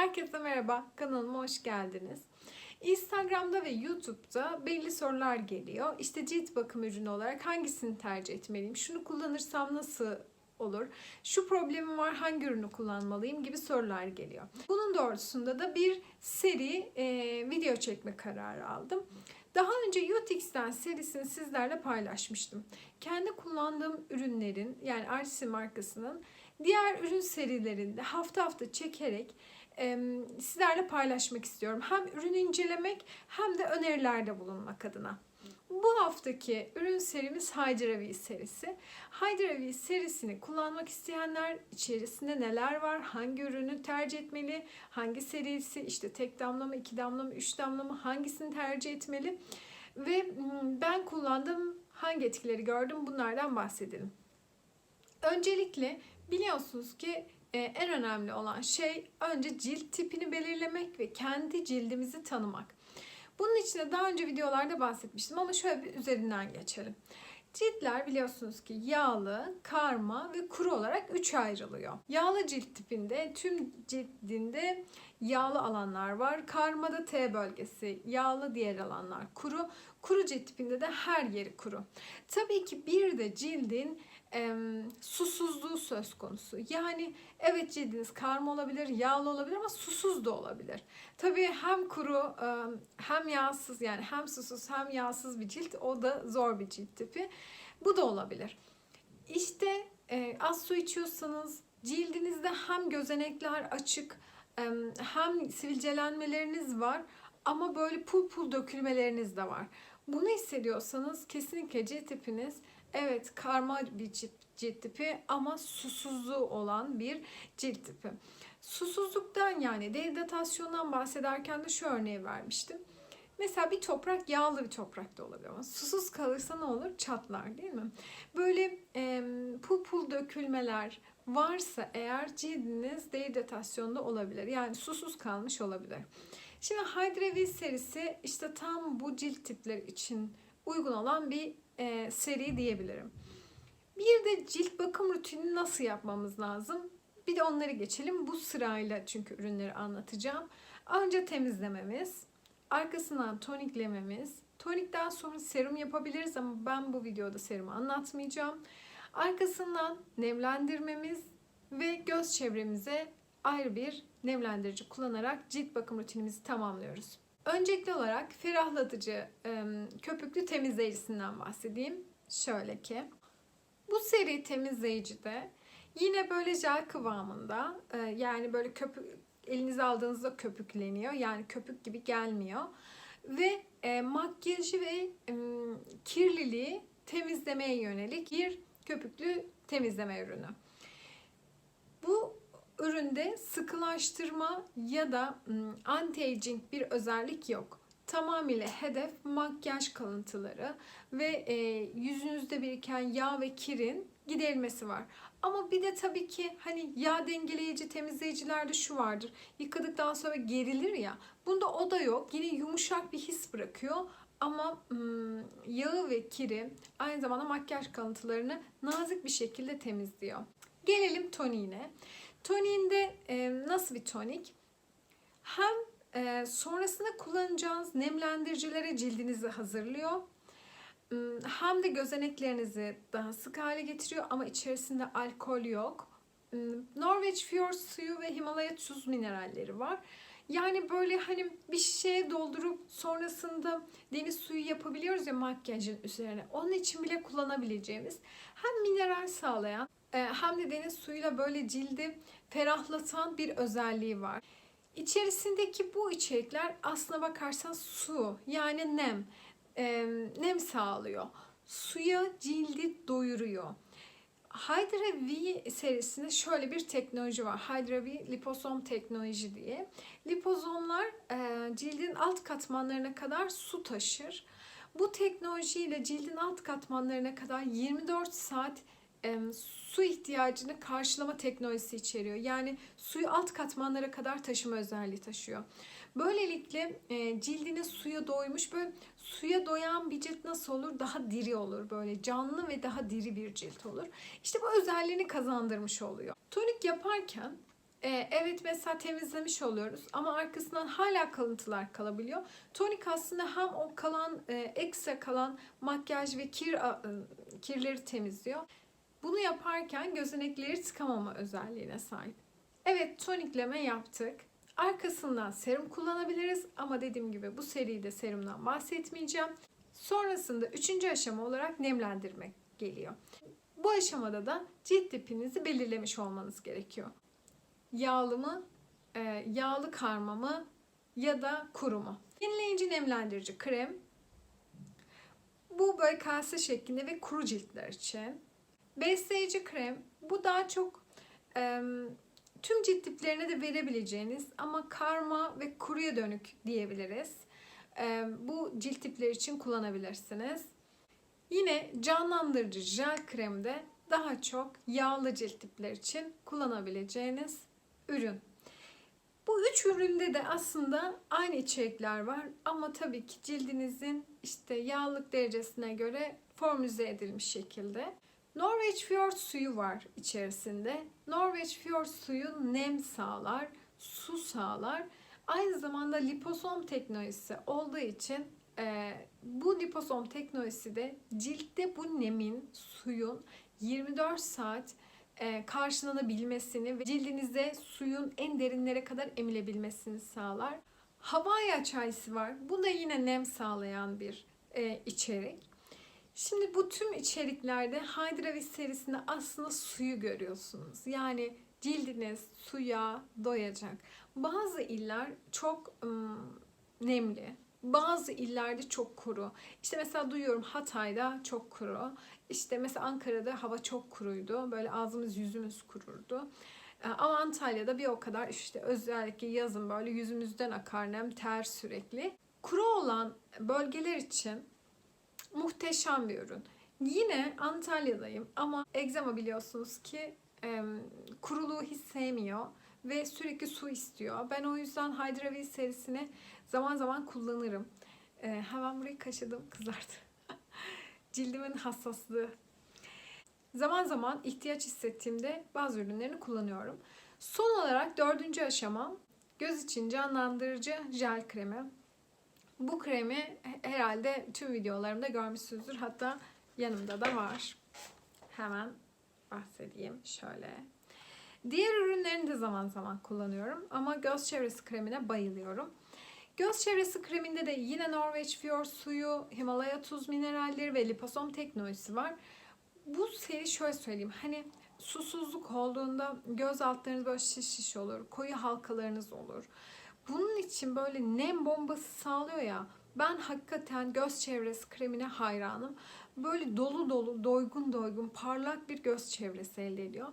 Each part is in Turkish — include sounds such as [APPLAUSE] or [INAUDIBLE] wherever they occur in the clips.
Herkese merhaba, kanalıma hoş geldiniz. Instagram'da ve YouTube'da belli sorular geliyor. İşte cilt bakım ürünü olarak hangisini tercih etmeliyim? Şunu kullanırsam nasıl olur? Şu problemim var, hangi ürünü kullanmalıyım? gibi sorular geliyor. Bunun doğrultusunda da bir seri e, video çekme kararı aldım. Daha önce Yotix'ten serisini sizlerle paylaşmıştım. Kendi kullandığım ürünlerin yani Artis markasının diğer ürün serilerinde hafta hafta çekerek sizlerle paylaşmak istiyorum. Hem ürünü incelemek hem de önerilerde bulunmak adına. Bu haftaki ürün serimiz Hydravi serisi. Hydravi serisini kullanmak isteyenler içerisinde neler var, hangi ürünü tercih etmeli, hangi serisi, işte tek damla mı, iki damla mı, üç damla mı, hangisini tercih etmeli ve mm, ben kullandığım hangi etkileri gördüm bunlardan bahsedelim. Öncelikle biliyorsunuz ki e, en önemli olan şey önce cilt tipini belirlemek ve kendi cildimizi tanımak. Bunun için de daha önce videolarda bahsetmiştim ama şöyle bir üzerinden geçelim. Ciltler biliyorsunuz ki yağlı, karma ve kuru olarak üçe ayrılıyor. Yağlı cilt tipinde tüm cildinde yağlı alanlar var. Karmada T bölgesi, yağlı diğer alanlar kuru. Kuru cilt tipinde de her yeri kuru. Tabii ki bir de cildin e, susuzluğu söz konusu. Yani evet cildiniz karma olabilir, yağlı olabilir ama susuz da olabilir. Tabii hem kuru e, hem yağsız yani hem susuz hem yağsız bir cilt o da zor bir cilt tipi. Bu da olabilir. İşte e, az su içiyorsanız cildinizde hem gözenekler açık hem sivilcelenmeleriniz var ama böyle pul pul dökülmeleriniz de var. Bunu hissediyorsanız kesinlikle cilt tipiniz Evet karma bir cilt, cilt tipi ama susuzluğu olan bir cilt tipi. Susuzluktan yani dehidratasyondan bahsederken de şu örneği vermiştim. Mesela bir toprak yağlı bir toprak da olabilir ama susuz kalırsa ne olur? Çatlar değil mi? Böyle e, pul pul dökülmeler varsa eğer cildiniz dehidratasyonda olabilir. Yani susuz kalmış olabilir. Şimdi Hydra V serisi işte tam bu cilt tipleri için uygun olan bir e, seri diyebilirim. Bir de cilt bakım rutinini nasıl yapmamız lazım? Bir de onları geçelim. Bu sırayla çünkü ürünleri anlatacağım. Önce temizlememiz, arkasından toniklememiz, tonikten sonra serum yapabiliriz ama ben bu videoda serumu anlatmayacağım. Arkasından nemlendirmemiz ve göz çevremize ayrı bir nemlendirici kullanarak cilt bakım rutinimizi tamamlıyoruz. Öncelikli olarak ferahlatıcı köpüklü temizleyicisinden bahsedeyim. Şöyle ki bu seri temizleyicide yine böyle jel kıvamında yani böyle köpük elinize aldığınızda köpükleniyor. Yani köpük gibi gelmiyor. Ve e, makyajı ve e, kirliliği temizlemeye yönelik bir köpüklü temizleme ürünü. Bu üründe sıkılaştırma ya da anti-aging bir özellik yok. Tamamıyla hedef makyaj kalıntıları ve e, yüzünüzde biriken yağ ve kirin giderilmesi var. Ama bir de tabii ki hani yağ dengeleyici temizleyicilerde şu vardır. Yıkadıktan sonra gerilir ya. Bunda o da yok. Yine yumuşak bir his bırakıyor. Ama ım, yağı ve kiri aynı zamanda makyaj kalıntılarını nazik bir şekilde temizliyor. Gelelim toniğine. Toniğinde e, nasıl bir tonik? Hem e, sonrasında kullanacağınız nemlendiricilere cildinizi hazırlıyor. Hem de gözeneklerinizi daha sık hale getiriyor ama içerisinde alkol yok. Norveç Fjord suyu ve Himalaya tuz mineralleri var. Yani böyle hani bir şişeye doldurup sonrasında deniz suyu yapabiliyoruz ya makyajın üzerine. Onun için bile kullanabileceğimiz hem mineral sağlayan hem de deniz suyuyla böyle cildi ferahlatan bir özelliği var. İçerisindeki bu içerikler aslına bakarsan su yani nem, e, nem sağlıyor. Suya cildi doyuruyor. Hydra V serisinde şöyle bir teknoloji var. Hydra V liposom teknoloji diye. Liposomlar e, cildin alt katmanlarına kadar su taşır. Bu teknolojiyle cildin alt katmanlarına kadar 24 saat su ihtiyacını karşılama teknolojisi içeriyor. Yani suyu alt katmanlara kadar taşıma özelliği taşıyor. Böylelikle e, cildine suya doymuş böyle suya doyan bir cilt nasıl olur? Daha diri olur böyle canlı ve daha diri bir cilt olur. İşte bu özelliğini kazandırmış oluyor. Tonik yaparken Ee, evet mesela temizlemiş oluyoruz ama arkasından hala kalıntılar kalabiliyor. Tonik aslında hem o kalan e, ekstra kalan makyaj ve kir e, kirleri temizliyor. Bunu yaparken gözenekleri tıkamama özelliğine sahip. Evet tonikleme yaptık. Arkasından serum kullanabiliriz ama dediğim gibi bu seride serumdan bahsetmeyeceğim. Sonrasında üçüncü aşama olarak nemlendirmek geliyor. Bu aşamada da cilt tipinizi belirlemiş olmanız gerekiyor. Yağlı mı, e, yağlı karma mı ya da kuru mu? Yenileyici nemlendirici krem. Bu böyle kase şeklinde ve kuru ciltler için. Besleyici krem. Bu daha çok e, tüm cilt tiplerine de verebileceğiniz ama karma ve kuruya dönük diyebiliriz. E, bu cilt tipleri için kullanabilirsiniz. Yine canlandırıcı jel kremde daha çok yağlı cilt tipler için kullanabileceğiniz ürün. Bu üç üründe de aslında aynı içerikler var ama tabii ki cildinizin işte yağlık derecesine göre formüle edilmiş şekilde. Norveç Fjord suyu var içerisinde. Norveç Fjord suyu nem sağlar, su sağlar. Aynı zamanda liposom teknolojisi olduğu için e, bu liposom teknolojisi de ciltte bu nemin, suyun 24 saat e, karşılanabilmesini ve cildinize suyun en derinlere kadar emilebilmesini sağlar. Havaya çaysı var. Bu da yine nem sağlayan bir e, içerik. Şimdi bu tüm içeriklerde Hydra Vis serisinde aslında suyu görüyorsunuz. Yani cildiniz suya doyacak. Bazı iller çok ım, nemli, bazı illerde çok kuru. İşte mesela duyuyorum Hatay'da çok kuru. İşte mesela Ankara'da hava çok kuruydu. Böyle ağzımız yüzümüz kururdu. Ee, Ama Antalya'da bir o kadar işte özellikle yazın böyle yüzümüzden akar nem, ter sürekli. Kuru olan bölgeler için muhteşem bir ürün. Yine Antalya'dayım ama egzama biliyorsunuz ki e, kuruluğu hiç sevmiyor ve sürekli su istiyor. Ben o yüzden Hydra V serisini zaman zaman kullanırım. E, hemen burayı kaşıdım kızardı. [LAUGHS] Cildimin hassaslığı. Zaman zaman ihtiyaç hissettiğimde bazı ürünlerini kullanıyorum. Son olarak dördüncü aşamam göz için canlandırıcı jel kremi. Bu kremi herhalde tüm videolarımda görmüşsünüzdür. Hatta yanımda da var. Hemen bahsedeyim şöyle. Diğer ürünlerini de zaman zaman kullanıyorum ama göz çevresi kremine bayılıyorum. Göz çevresi kreminde de yine Norveç Fjord suyu, Himalaya tuz mineralleri ve liposom teknolojisi var. Bu seri şöyle söyleyeyim. Hani susuzluk olduğunda göz altlarınız böyle şiş şiş olur. Koyu halkalarınız olur. Bunun için böyle nem bombası sağlıyor ya. Ben hakikaten göz çevresi kremine hayranım. Böyle dolu dolu, doygun doygun, parlak bir göz çevresi elde ediyor.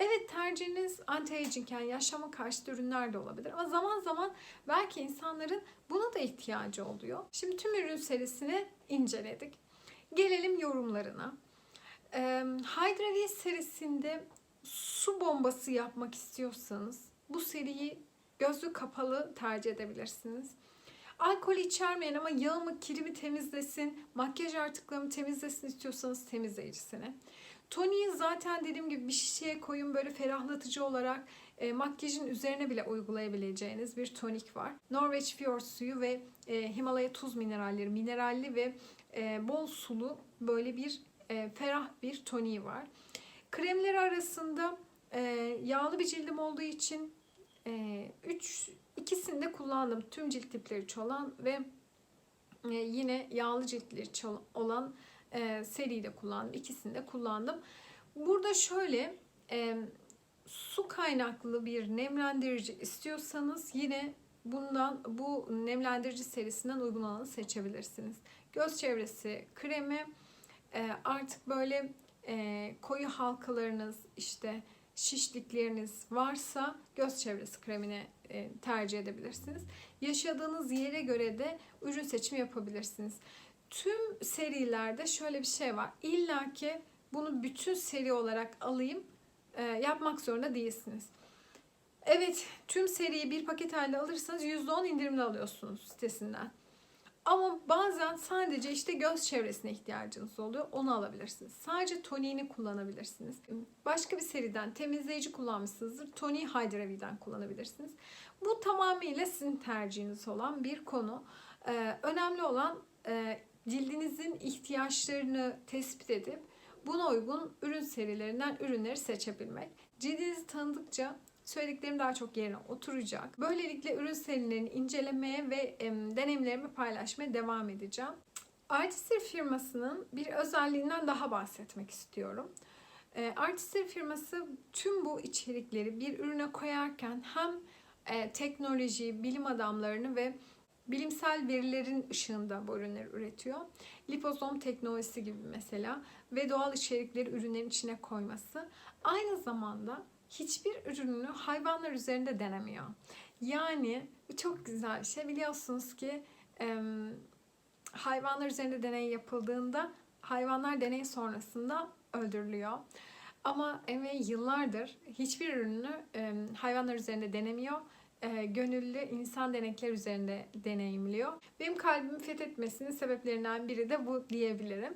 Evet tercihiniz anti-aging yani yaşama karşıtı ürünler de olabilir. Ama zaman zaman belki insanların buna da ihtiyacı oluyor. Şimdi tüm ürün serisini inceledik. Gelelim yorumlarına. Ee, Hydra V serisinde su bombası yapmak istiyorsanız bu seriyi gözlü kapalı tercih edebilirsiniz. Alkol içermeyen ama yağımı, kirimi temizlesin, makyaj artıklarımı temizlesin istiyorsanız temizleyicisini. Toniği zaten dediğim gibi bir şişeye koyun böyle ferahlatıcı olarak e, makyajın üzerine bile uygulayabileceğiniz bir tonik var. Norveç Fjord suyu ve e, Himalaya tuz mineralleri, mineralli ve e, bol sulu böyle bir e, ferah bir toniği var. Kremleri arasında e, yağlı bir cildim olduğu için e, üç, ikisini kullandım. Tüm cilt tipleri için olan ve e, yine yağlı ciltleri için olan e, seriyi de kullandım. İkisini de kullandım. Burada şöyle e, su kaynaklı bir nemlendirici istiyorsanız yine bundan bu nemlendirici serisinden uygun olanı seçebilirsiniz. Göz çevresi kremi e, artık böyle e, koyu halkalarınız işte şişlikleriniz varsa göz çevresi kremini e, tercih edebilirsiniz. Yaşadığınız yere göre de ürün seçimi yapabilirsiniz. Tüm serilerde şöyle bir şey var. İlla ki bunu bütün seri olarak alayım e, yapmak zorunda değilsiniz. Evet tüm seriyi bir paket halinde alırsanız %10 indirimli alıyorsunuz sitesinden. Ama bazen sadece işte göz çevresine ihtiyacınız oluyor. Onu alabilirsiniz. Sadece toniğini kullanabilirsiniz. Başka bir seriden temizleyici kullanmışsınızdır. Toniği Hydra V'den kullanabilirsiniz. Bu tamamıyla sizin tercihiniz olan bir konu. Ee, önemli olan e, cildinizin ihtiyaçlarını tespit edip buna uygun ürün serilerinden ürünleri seçebilmek. Cildinizi tanıdıkça söylediklerim daha çok yerine oturacak. Böylelikle ürün serilerini incelemeye ve deneyimlerimi paylaşmaya devam edeceğim. Artistir firmasının bir özelliğinden daha bahsetmek istiyorum. E, Artistir firması tüm bu içerikleri bir ürüne koyarken hem e, teknoloji, bilim adamlarını ve bilimsel verilerin ışığında bu ürünleri üretiyor. Lipozom teknolojisi gibi mesela ve doğal içerikleri ürünlerin içine koyması. Aynı zamanda hiçbir ürününü hayvanlar üzerinde denemiyor. Yani çok güzel bir şey. Biliyorsunuz ki em, hayvanlar üzerinde deney yapıldığında hayvanlar deney sonrasında öldürülüyor. Ama eve yıllardır hiçbir ürünü em, hayvanlar üzerinde denemiyor. E, gönüllü insan denekler üzerinde deneyimliyor. Benim kalbimi fethetmesinin sebeplerinden biri de bu diyebilirim.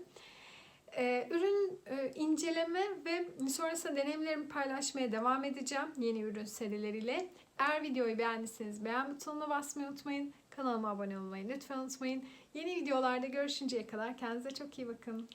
Ee, ürün e, inceleme ve sonrasında deneyimlerimi paylaşmaya devam edeceğim yeni ürün serileriyle. Eğer videoyu beğendiyseniz beğen butonuna basmayı unutmayın. Kanalıma abone olmayı lütfen unutmayın. Yeni videolarda görüşünceye kadar kendinize çok iyi bakın.